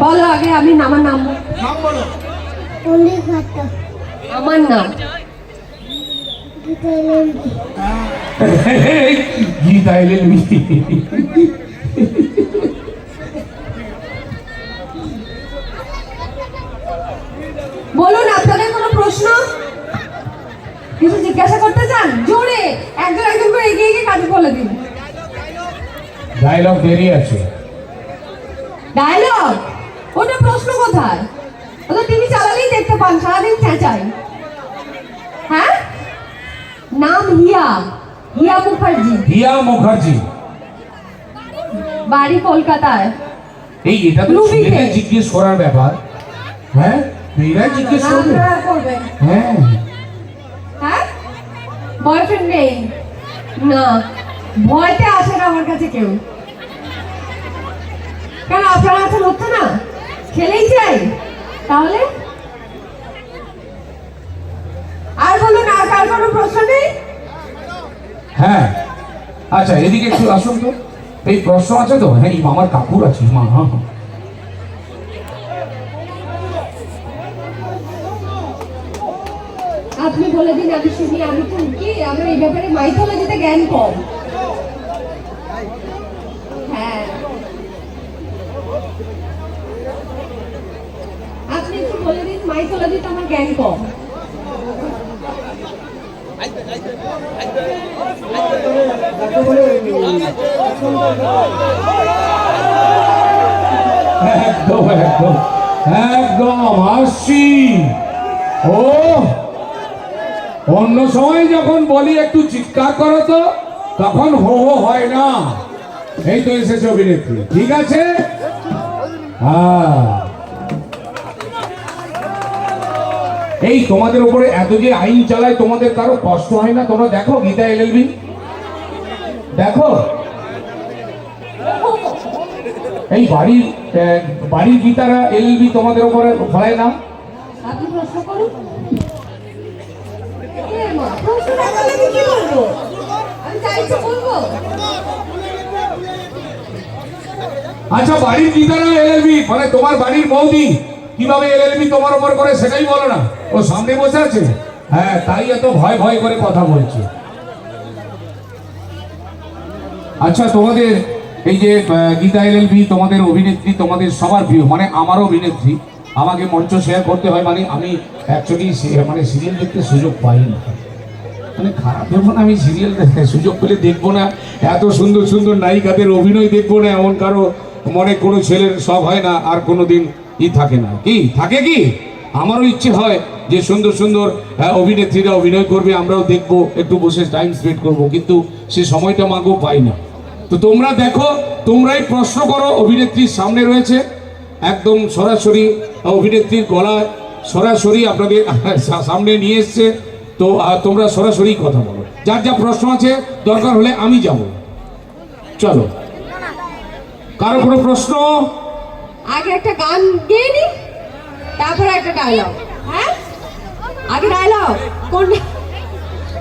বলো আগে আমি আমার নাম নাম বলো। আমার নাম। গীতা গীতা বলুন আপনাদের কোনো প্রশ্ন? কিছু জিজ্ঞাসা করতে চান? জোরে একজন একজন করে এগিয়ে এগিয়ে কাজে বলে দিন। ডায়লগ দেরি আছে। ডায়লগ ওটা প্রশ্ন কোথায়? ওটা টিভি চালালেই দেখতে পান সারাদিন চেঁচাই। হ্যাঁ? নাম হিয়া হিয়া মুখার্জি। হিয়া মুখার্জি। বাড়ি কলকাতায়। এই এটা তো রুবিতে। জিজ্ঞেস করার ব্যাপার। হ্যাঁ? মেয়েরা জিজ্ঞেস করবে? হ্যাঁ। হ্যাঁ? বয়ফ্রেন্ড নেই? না। ভয়তে আসে না আমার কাছে কেউ। কেন আপনারা আছেন হচ্ছে না? খেলেই চাই। তাহলে? আর বলুন আর কার কোনো প্রশ্ন নেই? হ্যাঁ। আচ্ছা এদিকে একটু আসুন তো। এই প্রশ্ন আছে তো? হ্যাঁ আমার কাকুর আছে মা হ্যাঁ হ্যাঁ। আপনি বলে দিন আমি শুনি আমি তো কি আমার এই ব্যাপারে মাইথোলজিতে জ্ঞান কম। হ্যাঁ আপনি একটু মাইথোলজিতে আমার জ্ঞান কম। অন্য সময় যখন বলি একটু চিৎকার করো তো, তখন হো হো হয় না। এই তো এসেছে অভিনেত্রী। ঠিক আছে? হ্যাঁ। এই তোমাদের উপরে এত যে আইন চালায় তোমাদের কারও কষ্ট হয় না? তোমরা দেখো গীতা এলএলবি দেখো। এই বাড়ির বাড়ির গীতারা এলএলবি তোমাদের উপরে ফলায় না? আচ্ছা বাড়ির গীতারা এলএলবি মানে তোমার বাড়ির বৌদি। কীভাবে এলএলবি তোমার উপর করে সেটাই বলো না। ও সামনে বসে আছে? হ্যাঁ তাই এত ভয় ভয় করে কথা বলছে। আচ্ছা তোমাদের এই যে গীতা এলএলবি, তোমাদের অভিনেত্রী, তোমাদের সবার প্রিয় মানে আমারও অভিনেত্রী, আমাকে মঞ্চ শেয়ার করতে হয় মানে আমি অ্যাকচুয়ালি মানে সিরিয়াল দেখতে সুযোগ পাই না মানে খারাপ ভেবো না আমি সিরিয়াল সুযোগ পেলে দেখব না, এত সুন্দর সুন্দর নায়িকাদের অভিনয় দেখব না, এমন কারও মনে কোনো ছেলের সব হয় না, আর কোনো দিন ই থাকে না। কি? থাকে কি? আমারও ইচ্ছে হয় যে সুন্দর সুন্দর অভিনেত্রীরা অভিনয় করবে, আমরাও দেখব, একটু বসে টাইম স্পেন্ড করব, কিন্তু সে সময়টা মাগো পাই না। তো তোমরা দেখো, তোমরাই প্রশ্ন করো, অভিনেত্রীর সামনে রয়েছে, একদম সরাসরি অভিনেত্রীর গলায়, সরাসরি আপনাদের সামনে নিয়ে এসছে। তো তোমরা সরাসরি কথা বলো। যার যা প্রশ্ন আছে, দরকার হলে আমি যাব। চলো। কারও কোনো প্রশ্ন? আগে একটা গান গেয়ে নি তারপরে একটা ডায়লগ হ্যাঁ? আগে ডায়লগ কোন